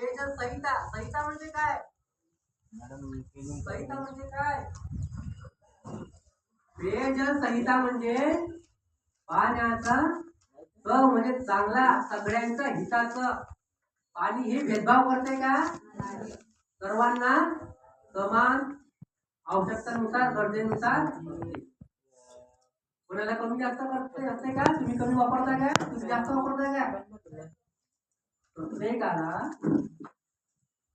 पेयजल संहिता संहिता म्हणजे काय? संहिता म्हणजे काय? पेयजल संहिता म्हणजे पाण्याचा क म्हणजे चांगला सगळ्यांचं हिताचं. पाणी हे भेदभाव करते का? सर्वांना समान आवश्यकतेनुसार गरजेनुसार. कोणाला कमी जास्त करते असते का? तुम्ही कमी वापरता का? तुम्ही जास्त वापरता प्रत्येकाला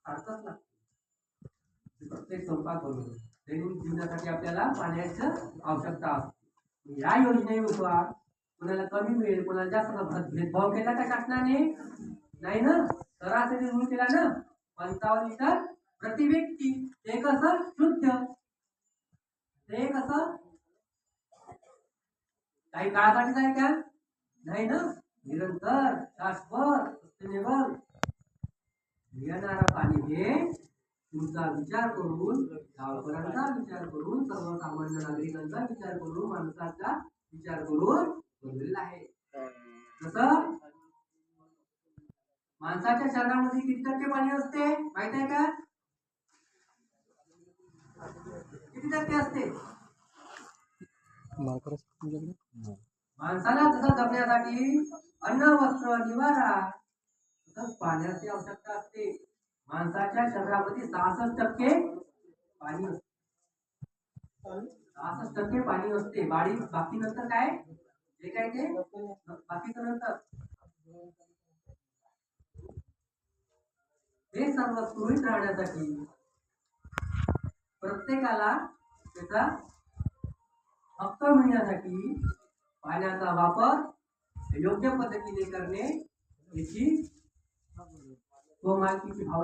अर्थच लागते. प्रत्येक स्वयंपाक करून दैनंदिन जीवनासाठी आपल्याला पाण्याची आवश्यकता असते. या योजनेनुसार कोणाला कमी मिळेल कोणाला जास्त भेद- भेदभाव केला का शासनाने? नाही ना? सरासरी रूल केला ना? पंचावन्न लिटर प्रति व्यक्ती. ते कसं? शुद्ध. ते कसं? काही काळासाठीच आहे का? नाही ना? निरंतर शाश्वत येणारं पाणी हे तुमचा विचार करून गावकऱ्यांचा विचार करून सर्वसामान्य नागरिकांचा विचार करून माणसाचा विचार करून बनलेलं आहे. जसं माणसाच्या शरीरामध्ये किती टक्के पाणी असते? माहीत आहे का? किती टक्के असते? माणसाला जसं जगण्यासाठी अन्न वस्त्र निवारा तर पाण्याची आवश्यकता असते. माणसाच्या शरीरामध्ये सहासष्ट टक्के पाणी असते. सहासष्ट टक्के पाणी असते. बाळी बाकी नंतर काय? जे काय ते? बाकीच नंतर. हे सर्व सुरळीत राहण्यासाठी प्रत्येकाला त्याचा हक्क मिळण्यासाठी पाण्याचा वापर योग्य पद्धतीने करणे याची स्वमालकीची भावना